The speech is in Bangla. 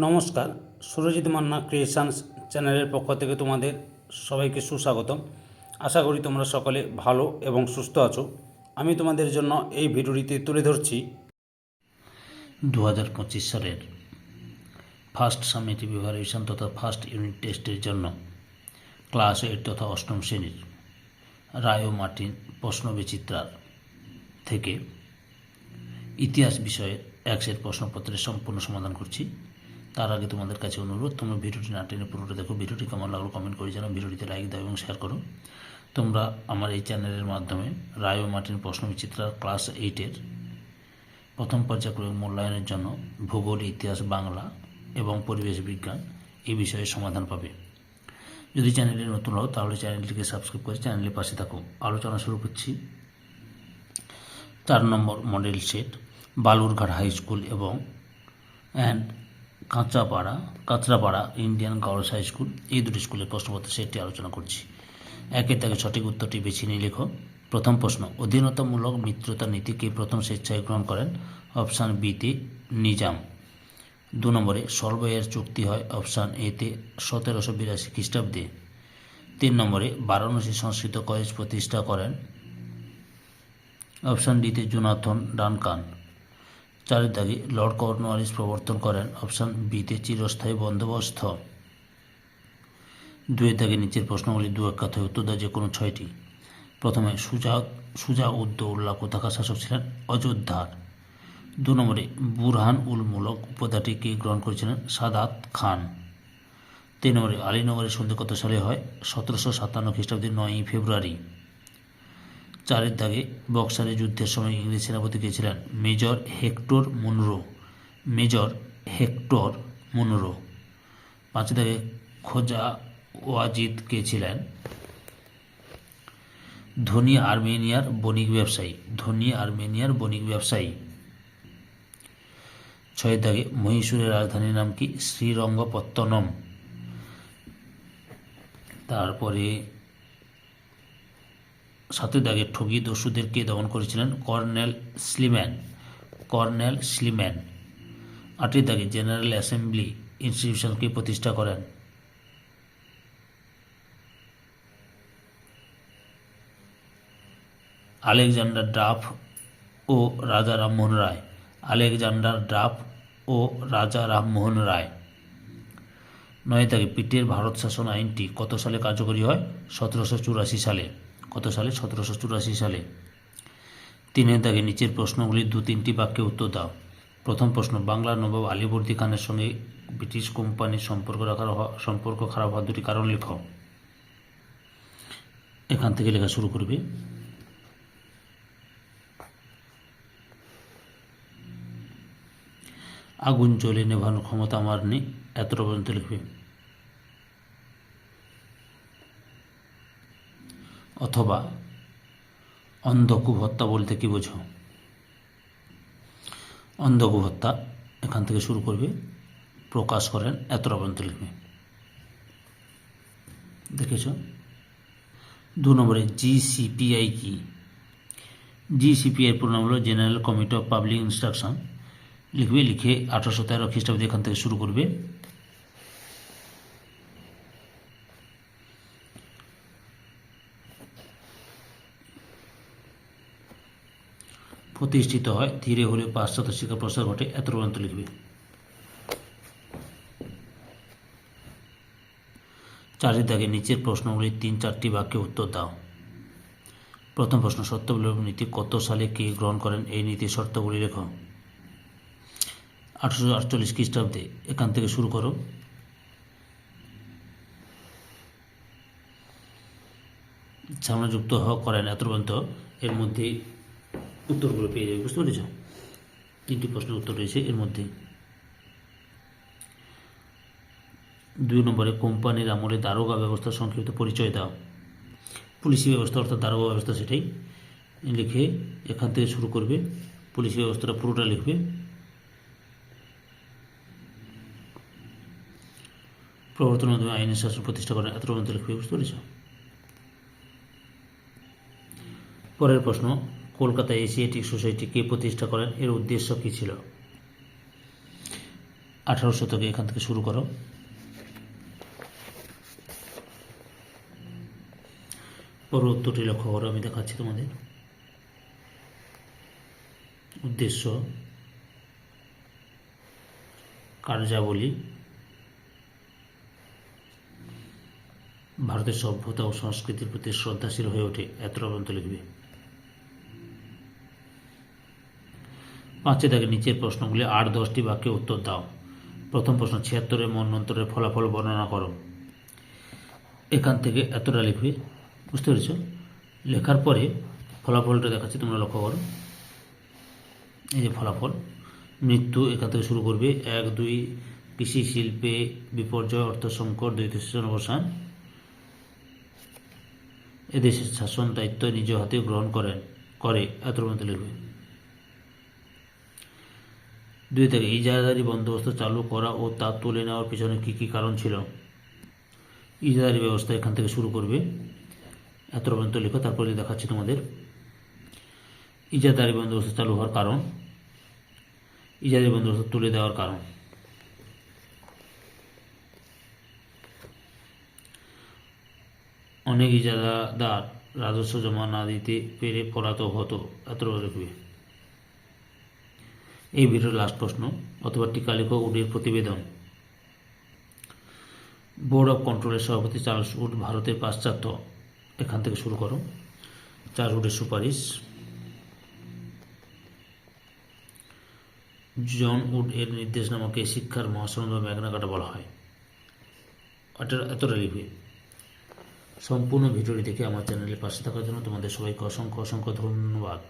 নমস্কার, সুরজিৎ মান্না ক্রিয়েশনস চ্যানেলের পক্ষ থেকে তোমাদের সবাইকে সুস্বাগতম। আশা করি তোমরা সকলে ভালো এবং সুস্থ আছো। আমি তোমাদের জন্য এই ভিডিওটিতে তুলে ধরছি দু হাজার পঁচিশ সালের ফার্স্ট সামেটিভ ইভালুয়েশন তথা ফার্স্ট ইউনিট টেস্টের জন্য ক্লাস এইট তথা অষ্টম শ্রেণির রায় মার্টিন প্রশ্ন বিচিত্রার থেকে ইতিহাস বিষয়ে একশের প্রশ্নপত্রের সম্পূর্ণ সমাধান করছি। তার আগে তোমাদের কাছে অনুরোধ, তোমরা ভিডিওটি না টেনে পুরোটা দেখো, ভিডিওটি কেমন লাগল কমেন্ট করে জানাও, ভিডিওটিতে লাইক দাও এবং শেয়ার করো। তোমরা আমার এই চ্যানেলের মাধ্যমে রায় ও মার্টিন প্রশ্ন বিচিত্রার ক্লাস এইটের প্রথম পর্যায়ক্রমিক মূল্যায়নের জন্য ভূগোল, ইতিহাস, বাংলা এবং পরিবেশ বিজ্ঞান এই বিষয়ে সমাধান পাবে। যদি চ্যানেলে নতুন হও, তাহলে চ্যানেলটিকে সাবস্ক্রাইব করে চ্যানেলের পাশে থাকো। আলোচনা শুরু করছি। চার নম্বর model set Balurghat high school এবং and Kanchapara Kanchrapara Indian girls high school এই দুটি স্কুলের প্রশ্নপত্র সেটটি আলোচনা করছি। একের তাকে সঠিক উত্তরটি বেছে নিয়ে লেখো। প্রথম প্রশ্ন, অধীনতামূলক মিত্রতা নীতিকে প্রথম স্বেচ্ছায় গ্রহণ করেন? অপশান বিতে নিজাম। দু নম্বরে, সর্বয়ের চুক্তি হয় অপশান এতে সতেরোশো বিরাশি খ্রিস্টাব্দে। তিন নম্বরে, বারাণসী সংস্কৃত কলেজ প্রতিষ্ঠা করেন? অপশান ডিতে জোনাথন ডানকান। চারের দাগে লর্ড কর্নওয়ালিস প্রবর্তন করেন। অপশান বিতে চিরস্থায়ী বন্দোবস্ত। দুয়ের দাগে নিচের প্রশ্নগুলি দু এক কথায় উত্তর দেয় যে কোনো ছয়টি। প্রথমে সুজা সুজা উদ্দৌল্লা কোথাকার শাসক ছিলেন? অযোধ্যার। দু নম্বরে বুরহান উল মুলক উপাধাটিকে গ্রহণ করেছিলেন? সাদাত খান। তিন নম্বরে আলীনগরের সন্ধি কত সালে হয় সতেরোশো সাতান্ন খ্রিস্টাব্দের নয়ই ফেব্রুয়ারি। চারের দাগে বক্সারের যুদ্ধের সময় ইংরেজ সেনাপতি কে ছিলেন? Major Hector Munro. Major Hector Munro. পাঁচের দাগে খোজা ওয়াজিদ কে ছিলেন? ধনী আর্মেনিয়ার বণিক ব্যবসায়ী। ধনী আর্মেনিয়ার বণিক ব্যবসায়ী। ছয়ের দাগে মহীশূরের রাজধানীর নাম কি? শ্রীরঙ্গপত্তনম। তারপরে সাতের দাগে ঠগি দস্যুদেরকে দমন করেছিলেন কর্নেল স্লিম্যান কর্নেল স্লিম্যান। আটের দাগে জেনারেল অ্যাসেম্বলি ইনস্টিটিউশনকে প্রতিষ্ঠা করেন। আলেকজান্ডার ডাফ ও রাজা রামমোহন রায়। আলেকজান্ডার ডাফ ও রাজা রামমোহন রায়। নয় তারিখ পিটের ভারত শাসন আইনটি কত সালে কার্যকরী হয়? সতেরোশো চুরাশি সালে। কত সালে? সতেরোশো চুরাশি সালে। তিনের দাগে নিচের প্রশ্নগুলির দু তিনটি বাক্যে উত্তর দাও। প্রথম প্রশ্ন, বাংলার নবাব আলীবর্দী খানের সঙ্গে ব্রিটিশ কোম্পানির সম্পর্ক রাখার সম্পর্ক খারাপ হওয়ার দুটি কারণ লেখ। এখান থেকে লেখা শুরু করবে। আগুন জ্বলে নেভানোর ক্ষমতা আমার নেই, এতটা পর্যন্ত লিখবে। অথবা অন্ধকূপ হত্যা বলতে কি বোঝো? অন্ধকূপ হত্যা এখান থেকে শুরু করবে, প্রকাশ করেন এত পর্যন্ত লিখবে দেখেছ? দু নম্বরে জিসিপিআই কি? জিসিপিআই পুরো নাম হলো general committee of public instruction লিখবে, লিখে আঠারোশো তেরো খ্রিস্টাব্দে এখান থেকে শুরু করবে। প্রতিষ্ঠিত হয়, ধীরে হলে পাশ্চাত্য শিক্ষা প্রসার ঘটে। এত পর্যন্ত লিখবে। চারের দাগে নিচের প্রশ্নগুলি তিন চারটি বাক্যে উত্তর দাও। প্রথম প্রশ্ন সত্যবিলোপ নীতি কত সালে কে গ্রহণ করেন? এই নীতির শর্তগুলি লেখো। আঠারোশো আটচল্লিশ খ্রিস্টাব্দে, এখান থেকে শুরু করো। সামনে যুক্ত হওয়া করেন। এত পর্যন্ত এর মধ্যে উত্তরগুলো পেয়ে যাবে, বুঝতে পেরেছ? তিনটি প্রশ্নের উত্তর রয়েছে এর মধ্যে। দুই নম্বরে, কোম্পানির আমলে দারোগা ব্যবস্থার সংক্ষিপ্ত পরিচয় দাও। পুলিশি ব্যবস্থা অর্থাৎ দারোগা ব্যবস্থা সেটাই লিখে এখান থেকে শুরু করবে। পুলিশি ব্যবস্থাটা পুরোটা লিখবে। প্রবর্তন মাধ্যমে আইনের শাসন প্রতিষ্ঠা করেন এত লিখবে, বুঝতে পেরেছ? পরের প্রশ্ন কলকাতা এশিয়াটিক সোসাইটি কে প্রতিষ্ঠা করেন। এর উদ্দেশ্য কী ছিল? আঠারো শতকে এখান থেকে শুরু করো। পরবর্তীটি লক্ষ্য করো, আমি দেখাচ্ছি তোমাদের। উদ্দেশ্য, কার্যাবলী, ভারতের সভ্যতা ও সংস্কৃতির প্রতি শ্রদ্ধাশীল হয়ে ওঠে। এত পর্যন্ত লিখবে। পাঁচে দাগে নিচের প্রশ্নগুলি আট, দশটি বাক্যে উত্তর দাও। প্রথম প্রশ্ন, ছিয়াত্তরের মন্বন্তরের ফলাফল বর্ণনা করো। এখান থেকে এতটা লিখবে। বুঝতে পেরেছ? লেখার পরে ফলাফলটা দেখাচ্ছি, তোমরা লক্ষ্য করো। এই যে ফলাফল, মৃত্যু এখান থেকে শুরু করবে। এক, দুই, কৃষি, শিল্পে, বিপর্যয়, অর্থ সংকট, দ্বৈত সেচন অবসান। এদেশের শাসন দায়িত্ব নিজ হাতে গ্রহণ করেন, করে এত মধ্যে লিখবে। দুই থেকে ইজারাদারি বন্দোবস্ত চালু করা ও তা তুলে নেওয়ার পিছনে কী কী কারণ ছিল? ইজারাদারি ব্যবস্থা এখান থেকে শুরু করবে। এত পর্যন্ত লেখো, তারপরে দেখাচ্ছি তোমাদের। ইজারাদারি বন্দোবস্ত চালু হওয়ার কারণ। ইজারাদারি বন্দোবস্ত তুলে দেওয়ার কারণ। অনেক ইজারাদার রাজস্ব জমা না দিতে পেরে পলাতক হতো। এত লিখবে এই ভিডিওর লাস্ট প্রশ্ন, অথবা টিকা লেখক উডের প্রতিবেদন। বোর্ড অফ কন্ট্রোলের সভাপতি চার্লস উড ভারতের পাশ্চাত্য। এখান থেকে শুরু করো। চার্লস উডের সুপারিশ। জন উড এর নির্দেশ নির্দেশনামাকে শিক্ষার মহাসনদ বা ম্যাগনা কাটা বলা হয়। এটা এতটা লিখবে সম্পূর্ণ ভিডিওটি দেখে আমার চ্যানেলের পাশে থাকার জন্য তোমাদের সবাইকে অসংখ্য অসংখ্য ধন্যবাদ।